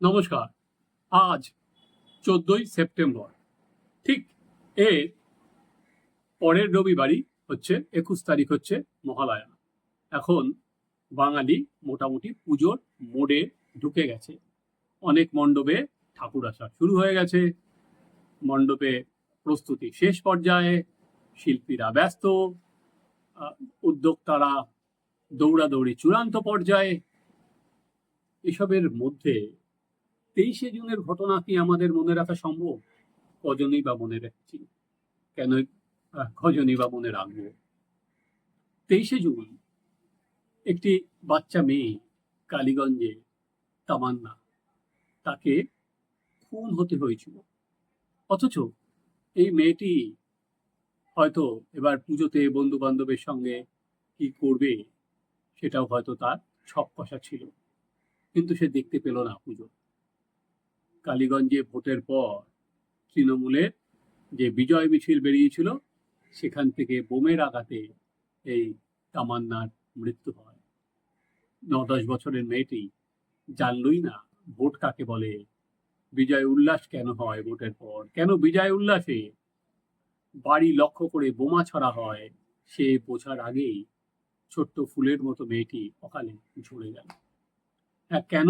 নমস্কার। আজ চোদ্দই সেপ্টেম্বর। ঠিক এর পরের রবিবারই হচ্ছে, একুশ তারিখ হচ্ছে মহালয়া। এখন বাঙালি মোটামুটি পুজোর মোড়ে ঢুকে গেছে। অনেক মণ্ডপে ঠাকুর আসা শুরু হয়ে গেছে। মণ্ডপে প্রস্তুতি শেষ পর্যায়ে শিল্পীরা ব্যস্ত। উদ্যোক্তারা দৌড়াদৌড়ি চূড়ান্ত পর্যায়ে। এসবের মধ্যে তেইশে জুনের ঘটনা কি আমাদের মনে রাখা সম্ভব? কজনই বা মনে রাখছি। কেন কজনই বা মনে রাখব? তেইশে জুন, একটি বাচ্চা মেয়ে কালীগঞ্জে তামান্না, তাকে খুন হতে হয়েছিল। অথচ এই মেয়েটি হয়তো এবার পুজোতে বন্ধু বান্ধবের সঙ্গে কি করবে, সেটাও হয়তো তার ছক কষা ছিল। কিন্তু সে দেখতে পেল না পুজো কালীগঞ্জে ভোটের পর তৃণমূলের যে বিজয় মিছিল বেরিয়েছিল, সেখান থেকে বোমের আঘাতে এই তামান্নার মৃত্যু হয়। ন দশ বছরের মেয়েটি জানলই না ভোট কাকে বলে? বিজয় উল্লাস কেন হয় ভোটের পর? কেন বিজয় উল্লাসে বাড়ি লক্ষ্য করে বোমা ছড়া হয়? সে বোঝার আগেই ছোট্ট ফুলের মতো মেয়েটি অকালে ঝরে গেল। হ্যাঁ কেন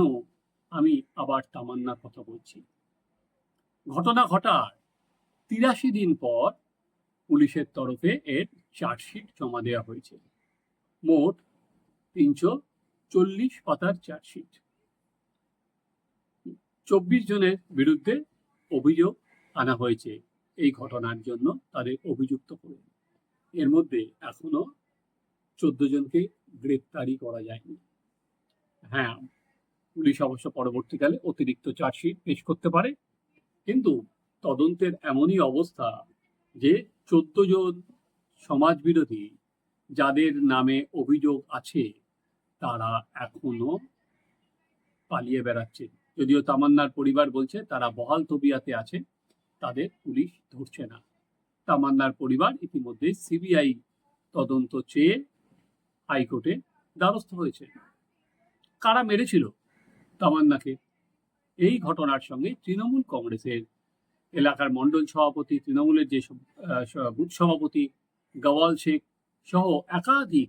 আমি আবার তামান্নার কথা বলছি। ঘটনা ঘটার তিরাশি দিন পর পুলিশের তরফে এর চার্জশিট জমা দেওয়া হয়েছে। মোট তিনশো চল্লিশ পাতার চার্জশিট। চব্বিশ জনের বিরুদ্ধে অভিযোগ আনা হয়েছে। এই ঘটনার জন্য তাদের অভিযুক্ত করে। এর মধ্যে এখনও চোদ্দ জনকে গ্রেপ্তারি করা যায়নি। হ্যাঁ পুলিশ অবশ্য পরবর্তীকালে অতিরিক্ত চার্জশিট পেশ করতে পারে। কিন্তু তদন্তের এমনই অবস্থা যে চোদ্দ জন সমাজ বিরোধী যাদের নামে অভিযোগ আছে, তারা এখনও পালিয়ে বেড়াচ্ছে। যদিও তামান্নার পরিবার বলছে, তারা বহাল তবিয়াতে আছে, তাদের পুলিশ ধরছে না। তামান্নার পরিবার ইতিমধ্যে সিবিআই তদন্ত চেয়ে হাইকোর্টে দ্বারস্থ হয়েছে। কারা মেরেছিল? তামান্নাকে। এই ঘটনার সঙ্গে তৃণমূল কংগ্রেসের এলাকার মণ্ডল সভাপতি, তৃণমূলের যে বুথ সভাপতি গওয়াল শেখ সহ একাধিক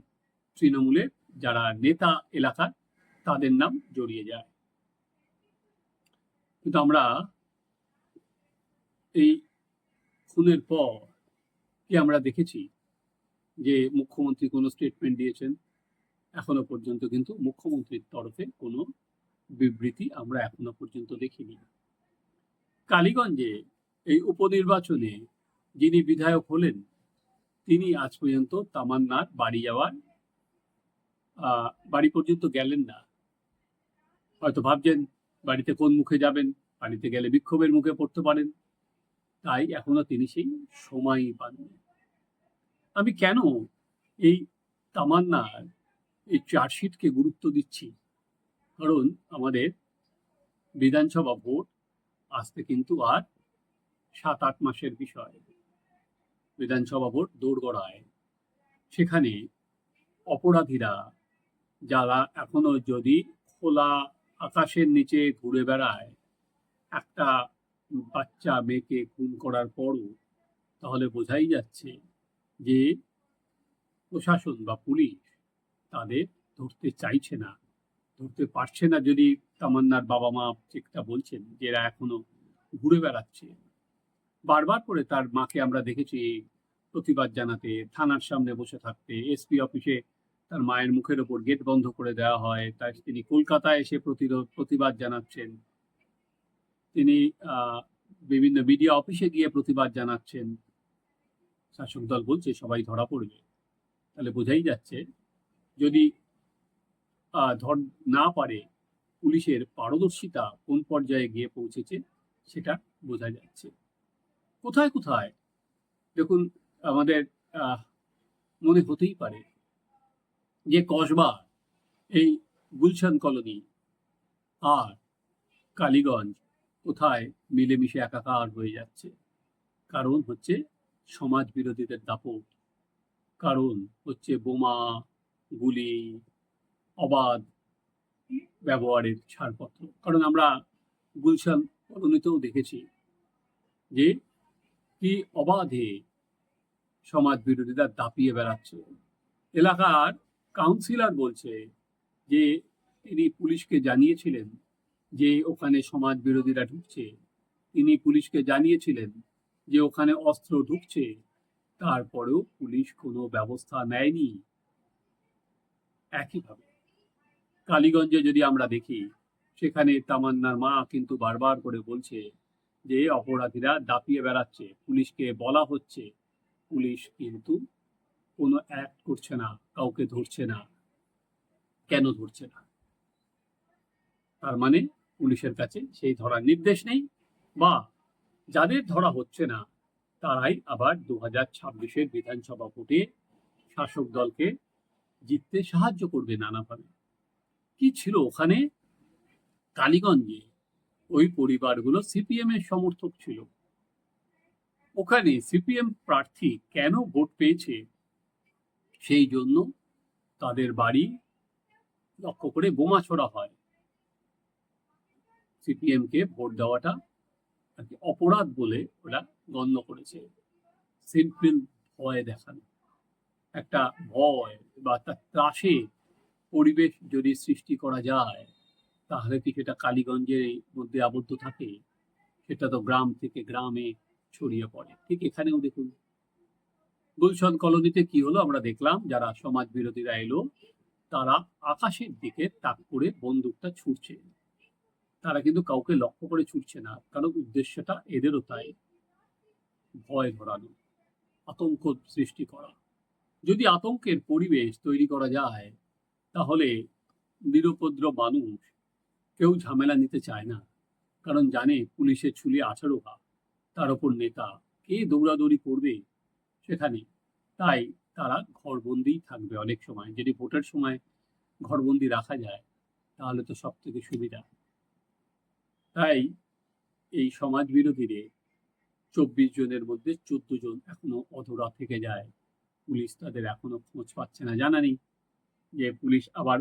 তৃণমূলের যারা নেতা এলাকার, তাদের নাম জড়িয়ে যায়। কিন্তু আমরা এই খুনের পর কি আমরা দেখেছি যে মুখ্যমন্ত্রী কোনো স্টেটমেন্ট দিয়েছেন? এখনও পর্যন্ত কিন্তু মুখ্যমন্ত্রীর তরফে কোনো বিবৃতি আমরা এখনও পর্যন্ত দেখিনি। কালীগঞ্জে এই উপনির্বাচনে যিনি বিধায়ক হলেন, তিনি আজ পর্যন্ত তামান্নার বাড়ি যাওয়ার বাড়ি পর্যন্ত গেলেন না। হয়তো ভাবছেন, বাড়িতে কোন মুখে যাবেন? বাড়িতে গেলে বিক্ষোভের মুখে পড়তে পারেন। তাই এখনও তিনি সেই সময়ই পাননি। আমি কেন এই তামান্নার এই চার্জশিটকে গুরুত্ব দিচ্ছি? কারণ আমাদের বিধানসভা ভোট আসতে কিন্তু আর সাত, আট মাসের বিষয়। বিধানসভা ভোট দৌড়গড়ায় সেখানে অপরাধীরা যারা এখনও যদি খোলা আকাশের নিচে ঘুরে বেড়ায়, একটা বাচ্চা মেয়েকে খুন করার পরও তাহলে বোঝাই যাচ্ছে যে প্রশাসন বা পুলিশ তাদের ধরতে চাইছে না। ধরতে পারছে না যদি তামান্নার বাবা মা চেকটা বলছেন যে এরা এখনও ঘুরে বেড়াচ্ছে। বারবার করে তার মাকে আমরা দেখেছি প্রতিবাদ জানাতে, থানার সামনে বসে থাকতে, এসপি অফিসে তার মায়ের মুখের ওপর গেট বন্ধ করে দেওয়া হয় তাই তিনি কলকাতায় এসে প্রতিরোধ, প্রতিবাদ জানাচ্ছেন। তিনি বিভিন্ন মিডিয়া অফিসে গিয়ে প্রতিবাদ জানাচ্ছেন। শাসক দল বলছে সবাই ধরা পড়বে। তাহলে বোঝাই যাচ্ছে, যদি ধর, না পারে পুলিশের পারদর্শিতা কোন পর্যায়ে গিয়ে পৌঁছেছে সেটা বোঝা যাচ্ছে। কোথায় কোথায়? দেখুন, আমাদের মনে হতেই পারে যে কসবা, এই গুলশান কলোনি আর কালীগঞ্জ কোথায় মিলেমিশে একাকার হয়ে যাচ্ছে। কারণ হচ্ছে সমাজ বিরোধীদের দাপট। কারণ হচ্ছে বোমা, গুলি অবাধ ব্যবহারের ছাড়পত্র। কারণ আমরা গুলশান কলোনিতেও দেখেছি যে কি অবাধে সমাজ বিরোধীরা দাপিয়ে বেড়াচ্ছে। এলাকার কাউন্সিলর বলছে যে তিনি পুলিশকে জানিয়েছিলেন যে ওখানে সমাজ বিরোধীরা ঢুকছে। তিনি পুলিশকে জানিয়েছিলেন যে ওখানে অস্ত্র ঢুকছে। তারপরেও পুলিশ কোনো ব্যবস্থা নেয়নি। একইভাবে কালীগঞ্জে যদি আমরা দেখি, সেখানে তামান্নার মা কিন্তু বারবার করে বলছে যে অপরাধীরা দাপিয়ে বেড়াচ্ছে, পুলিশকে বলা হচ্ছে। পুলিশ কিন্তু কোনো অ্যাক্ট করছে না, কাউকে ধরছে না। কেন ধরছে না? তার মানে পুলিশের কাছে সেই ধরার নির্দেশ নেই বা যাদের ধরা হচ্ছে না, তারাই আবার দু হাজার ছাব্বিশের বিধানসভা ভোটে শাসক দলকে জিততে সাহায্য করবে নানাভাবে। কি ছিল ওখানে? কালীগঞ্জে ওই পরিবারগুলো সিপিএম এর সমর্থক ছিল। ওখানে সিপিএম প্রার্থী কেন ভোট পেয়েছে? সেই জন্য তাদের বাড়ি লক্ষ্য করে বোমা ছোড়া হয়। সিপিএম কে ভোট দেওয়াটা আর কি অপরাধ বলে ওরা গণ্য করেছে। সিম্পল ভয় দেখানো, একটা ভয় বা তার ত্রাসে পরিবেশ যদি সৃষ্টি করা যায়, তাহলে কি সেটা কালীগঞ্জের মধ্যে আবদ্ধ থাকে, সেটা তো গ্রাম থেকে গ্রামে ছড়িয়ে পড়ে। ঠিক এখানেও দেখুন। গুলশন কলোনিতে কি হলো আমরা দেখলাম, যারা সমাজ বিরোধীরা এলো, তারা আকাশের দিকে তাক করে বন্দুকটা ছুটছে তারা কিন্তু কাউকে লক্ষ্য করে ছুটছে না, কারণ উদ্দেশ্যটা এদেরও তাই ভয় ধরানো আতঙ্ক সৃষ্টি করা। যদি আতঙ্কের পরিবেশ তৈরি করা যায় তাহলে নিরুপদ্র মানুষ কেউ ঝামেলা নিতে চায় না। কারণ জানে পুলিশের ছুলি হাত তার ওপর নেতা কে দৌড়াদৌড়ি করবে সেখানে। তাই তারা ঘরবন্দি থাকবে অনেক সময়। যদি ভোটের সময় ঘরবন্দি রাখা যায়, তাহলে তো সব থেকে সুবিধা। তাই এই সমাজ বিরোধীদের চব্বিশ জনের মধ্যে চোদ্দ জন এখনও অধরা থেকে যায়। পুলিশ তাদের এখনও খোঁজ পাচ্ছে না। জানা নেই। যে পুলিশ আবার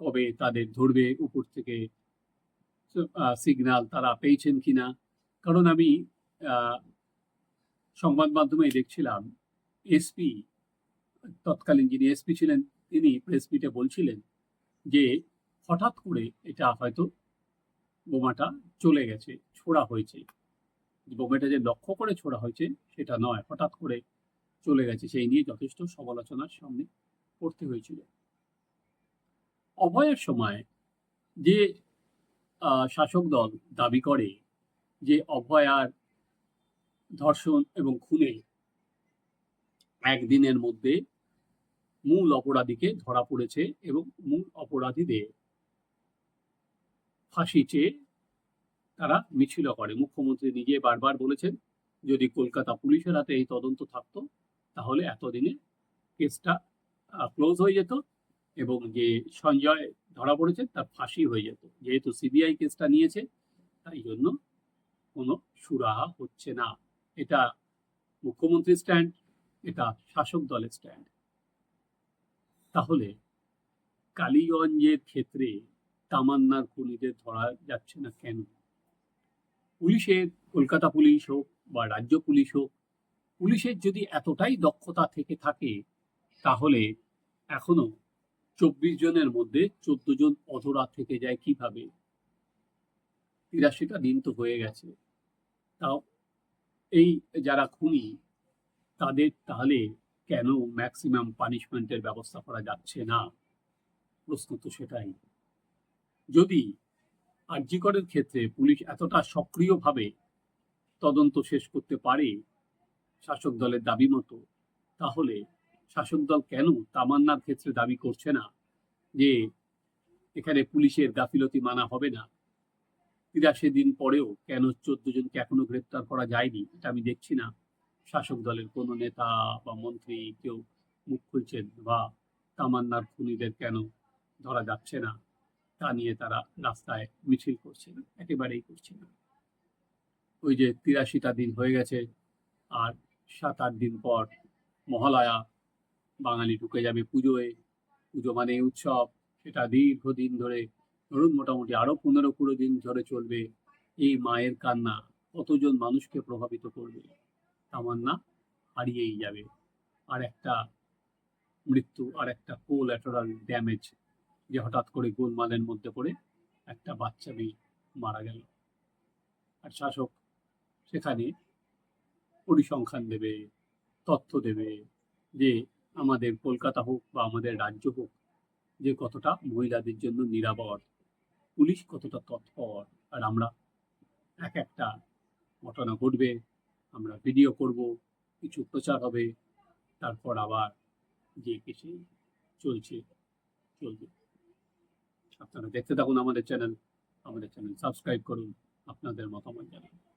কবে তাদের ধরবে উপর থেকে সিগন্যাল তারা পেয়েছেন কিনা? কারণ আমি সংবাদ মাধ্যমে দেখছিলাম এসপি তৎকালীন যিনি এসপি ছিলেন, তিনি প্রেস মিটে বলছিলেন যে হঠাৎ করে এটা হয়তো বোমাটা চলে গেছে, ছোড়া হয়েছে। বোমাটা যে লক্ষ্য করে ছোড়া হয়েছে, সেটা নয়। হঠাৎ করে চলে গেছে, সেই নিয়ে যথেষ্ট সমালোচনার সামনে পড়তে হয়েছিল। অভয়ের সময় যে শাসক দল দাবি করে যে অভয়ার ধর্ষণ এবং খুনে একদিনের মধ্যে মূল অপরাধীকে ধরা পড়েছে এবং মূল অপরাধীদের ফাঁসি চেয়ে তারা মিছিল করে। মুখ্যমন্ত্রী নিজে বারবার বলেছেন, যদি কলকাতা পুলিশের হাতে এই তদন্ত থাকতো, তাহলে এতদিনে কেসটা ক্লোজ হয়ে যেত। এবং যে সঞ্জয় ধরা পড়েছে, তার ফাঁসি হয়ে যেত। যেহেতু সিবিআই কেসটা নিয়েছে, তাই জন্য কোনো সুরাহা হচ্ছে না। এটা মুখ্যমন্ত্রীর স্ট্যান্ড, এটা শাসক দলের স্ট্যান্ড। তাহলে কালীগঞ্জের ক্ষেত্রে তামান্নার খুনিদের ধরা যাচ্ছে না কেন? পুলিশের কলকাতা পুলিশ হোক বা রাজ্য পুলিশ হোক, পুলিশের যদি এতটাই দক্ষতা থেকে থাকে, তাহলে এখনও চব্বিশ জনের মধ্যে চোদ্দ জন অধরা থেকে যায় কীভাবে? তিরাশিটা দিন তো হয়ে গেছে। তাও এই যারা খুনি, তাদের তাহলে কেন ম্যাক্সিমাম পানিশমেন্টের ব্যবস্থা করা যাচ্ছে না? প্রশ্ন তো সেটাই। যদি আর্যিকরের ক্ষেত্রে পুলিশ এতটা সক্রিয়ভাবে তদন্ত শেষ করতে পারে শাসক দলের দাবি মতো, তাহলে শাসক দল কেন তামান্নার ক্ষেত্রে দাবি করছে না যে এখানে পুলিশের গাফিলতি মানা হবে না? তিরাশি দিন পরেও কেন চোদ্দ জনকে এখনও গ্রেপ্তার করা যায়নি? এটা আমি দেখছি না। শাসক দলের কোনো নেতা বা মন্ত্রী কেউ মুখ খুলছেন বা তামান্নার খুনিদের কেন ধরা যাচ্ছে না? তা নিয়ে তারা রাস্তায় মিছিল করছেন একেবারেই করছে না। ওই যে তিরাশিটা দিন হয়ে গেছে, আর সাত আট দিন পর মহালয়া বাঙালি ঢুকে যাবে পুজোয়। পুজো মানে উৎসব, সেটা দীর্ঘদিন ধরে। ধরুন মোটামুটি আরও পনেরো কুড়ি দিন ধরে চলবে এই মায়ের কান্না। কতজন মানুষকে প্রভাবিত করবে? তামান্না হারিয়েই যাবে। আর একটা মৃত্যু, আর একটা কোল্যাটারাল ড্যামেজ যে হঠাৎ করে গোলমালের মধ্যে পড়ে একটা বাচ্চা মেয়ে মারা গেল। আর শাসক সেখানে পরিসংখ্যান দেবে, তথ্য দেবে যে আমাদের কলকাতা হোক বা আমাদের রাজ্য হোক, যে কতটা মহিলাদের জন্য নিরাপদ, পুলিশ কতটা তৎপর, আর আমরা এক একটা ঘটনা ঘটবে, আমরা ভিডিও করব, কিছু প্রচার হবে, তারপর আবার যে কিছু চলছে, চলবে। আপনারা দেখতে থাকুন আমাদের চ্যানেল আমাদের চ্যানেল সাবস্ক্রাইব করুন, আপনাদের মতামত জানান।